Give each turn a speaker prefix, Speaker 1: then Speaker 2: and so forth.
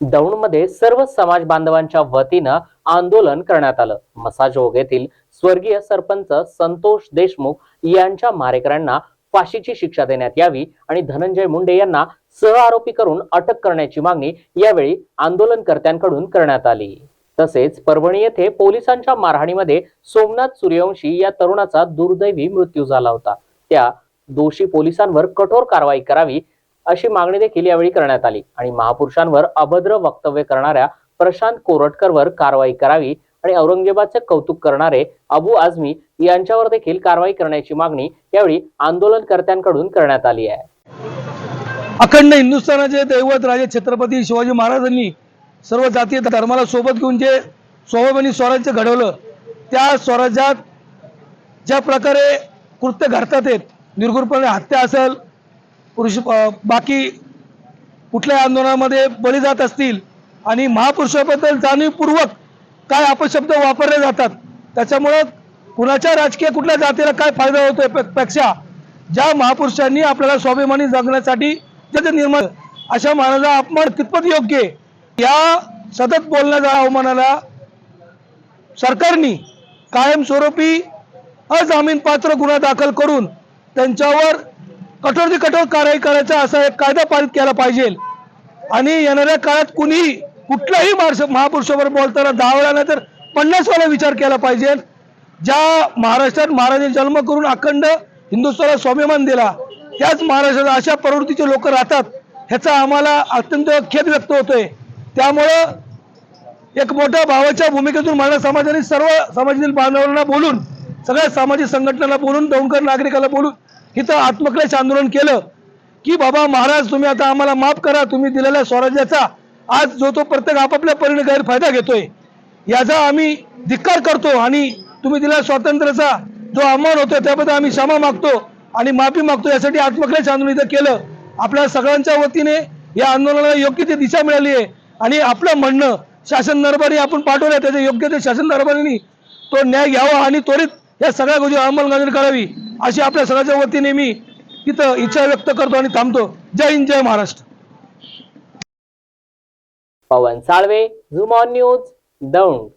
Speaker 1: दौंडमध्ये सर्व समाज बांधवांच्या वतीनं आंदोलन करण्यात आलं. मसाजोग येथील स्वर्गीय सरपंच संतोष देशमुख यांच्या मारेकऱ्यांना फाशीची शिक्षा देण्यात यावी आणि धनंजय मुंडे यांना सह आरोपी करून अटक करण्याची मागणी यावेळी आंदोलनकर्त्यांकडून करण्यात आली. तसेच परभणी येथे पोलिसांच्या मारहाणीमध्ये सोमनाथ सूर्यवंशी या तरुणाचा दुर्दैवी मृत्यू झाला होता. त्या दोषी पोलिसांवर कठोर कारवाई करावी अशी मागणी देखील यावेळी करण्यात आली. आणि महापुरुषांवर अभद्र वक्तव्य करणाऱ्या प्रशांत कोरटकरवर कारवाई करावी आणि औरंगजेबाचे कौतुक करणारे अबू आझमी यांच्यावर देखील कारवाई करण्याची मागणी यावेळी आंदोलनकर्त्यांकडून करण्यात आली आहे.
Speaker 2: अखंड हिंदुस्थानाचे दैवत राजे छत्रपती शिवाजी महाराजांनी सर्व जातीय धर्माला सोबत घेऊन जे स्वाभिमानी स्वराज्य घडवलं त्या स्वराज्यात ज्या प्रकारे कृत्य घडतात आहेत निर्गुणपणे हत्या असेल पुरुष बाकी कुठल्या आंदोलनामध्ये बळी जात असतील आणि महापुरुषाबद्दल जाणीवपूर्वक काय अपशब्द वापरले जातात त्याच्यामुळं कुणाच्या राजकीय कुठल्या जातीला काय फायदा होतोयपेक्षा ज्या महापुरुषांनी आपल्याला स्वाभिमानी जगण्यासाठी जे निर्माण अशा मानाला अपमान कितपत योग्य या सतत बोलण्याच्या अवमानाला सरकारनी कायमस्वरूपी अजामीनपात्र गुन्हा दाखल करून त्यांच्यावर कठोर ते कठोर कारवाई करायचा असा एक कायदा पारित केला पाहिजे. आणि येणाऱ्या काळात कुणीही कुठल्याही मार्श- महापुरुषावर बोलताना दहा वेळा नाही तर पन्नास वेळा विचार केला पाहिजे. ज्या महाराष्ट्रात महाराजांनी जन्म करून अखंड हिंदुस्थानला स्वाभिमान दिला त्याच महाराष्ट्रात अशा प्रवृत्तीचे लोक राहतात ह्याचा आम्हाला अत्यंत खेद व्यक्त होतोय. त्यामुळं एक मोठ्या भावाच्या भूमिकेतून मराठा समाजाने सर्व समाजातील बांधवांना बोलून सगळ्या सामाजिक संघटनांना बोलून डोंगर नागरिकाला बोलून इथं आत्मक्लेश आंदोलन केलं की बाबा महाराज तुम्ही आता आम्हाला माफ करा तुम्ही दिलेल्या स्वराज्याचा आज जो तो प्रत्येक आपापल्या परीने गैरफायदा घेतोय याचा आम्ही धिक्कार करतो आणि तुम्ही दिलेल्या स्वातंत्र्याचा जो अवमान होतो त्याबद्दल आम्ही क्षमा मागतो आणि माफी मागतो. यासाठी आत्मक्लेश आंदोलन इथं केलं. आपल्या सगळ्यांच्या वतीने या आंदोलनाला योग्य ती दिशा मिळाली आहे आणि आपलं म्हणणं शासन दरबारी आपण पाठवलं त्याचे योग्य ते शासन दरबारीने तो न्याय घ्यावा आणि त्वरित या सगळ्या गोष्टी अंमलबजावणी करावी. अशी आपल्या सगळ्याच्या वतीने मी तिथं इच्छा व्यक्त करतो आणि थांबतो. जय हिंद जय महाराष्ट्र.
Speaker 1: पवन साळवे झुमॉन न्यूज दौंड.